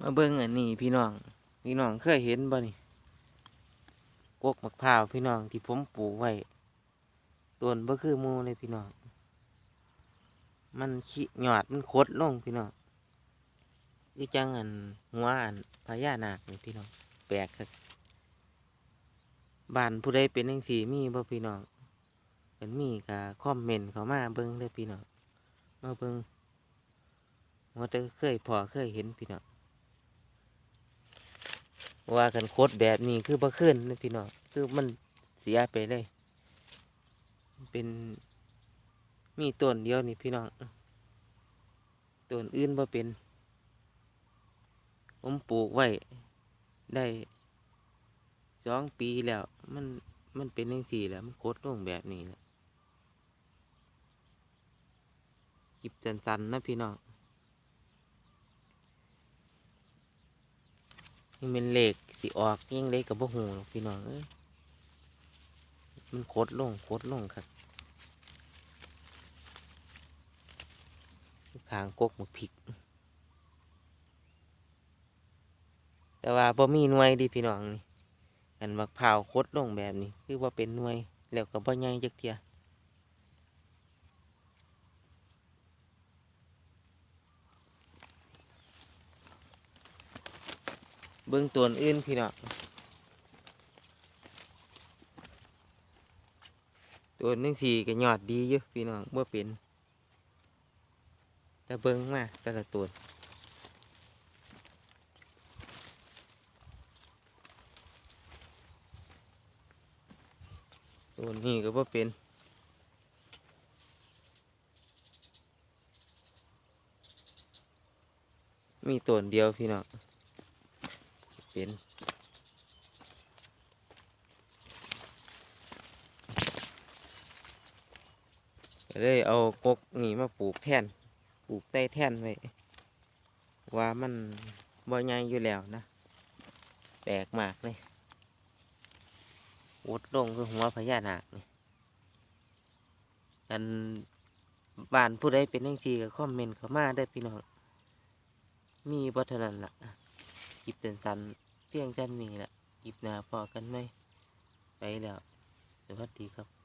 มาเบิ่งอันนี้พี่น้อง พี่น้องเคยเห็นบ่นี่กกมะพร้าวพี่น้องที่ผมปลูกไว้ต้นบ่คือมูเลยพี่น้อง มันขี้หยอดมันคดลงพี่น้องคือจังอันหัวอันพญานาคนี่พี่น้อง แปลกครับบ้านผู้ใดเป็นจังซี่มีบ่พี่น้องกันมีก็คอมเมนต์เข้ามาเบิ่งเด้อพี่น้องมาเบิ่งว่าแต่เคยพอเคยเห็นพี่น้อง ว่ากันโคตรแบบนี้คือบ่ขึ้นนะพี่น้องคือมันเสียไปเลย เป็นมีต้นเดียวนี่พี่น้องต้นอื่นบ่เป็น ผมปลูกไว้ได้สองปีแล้ว มันมันเป็นยังสี่แล้ว มันโคตรลงแบบนี้แหละกิบสันๆนะพี่น้อง นี่เป็นเหล็กสิออกยิ่งเล็กกับบ่หูพี่น้องเอ้ยมันโคตรลงโคตรลงครับขางกกหมกพริก แต่ว่าบ่มีหน่วยดิพี่น้องนี่อันมักพร้าวโคตรลงแบบนี้ คือว่าเป็นหน่วยแล้วก็บ่ใหญ่จักเทีย เบิ่งตัวอื่นพี่น้องตัวนึงสีก็ยอดดีอยู่พี่น้องบ่เป็นแต่เบิ่งมาแต่ละตัวตัวนี้ก็บ่เป็นมีตัวเดียวพี่น้อง เป็นเลยเอากกนี่มาปลูกแท่นปลูกใต้แท่นไว้ว่ามันบ่ใหญ่อยู่แล้วนะแปลกมากเลยอุดลงคือหัวพญานาคนี่อันบ้านผู้ใดเป็นจังซี่ก็คอมเมนต์เข้ามาได้พี่น้องมีบ่เท่นั้นล่ะคลิปเตือนสัน เพียงแค่นี้แหละหยิบหน้าพอกันไหมไปแล้ว สวัสดีครับ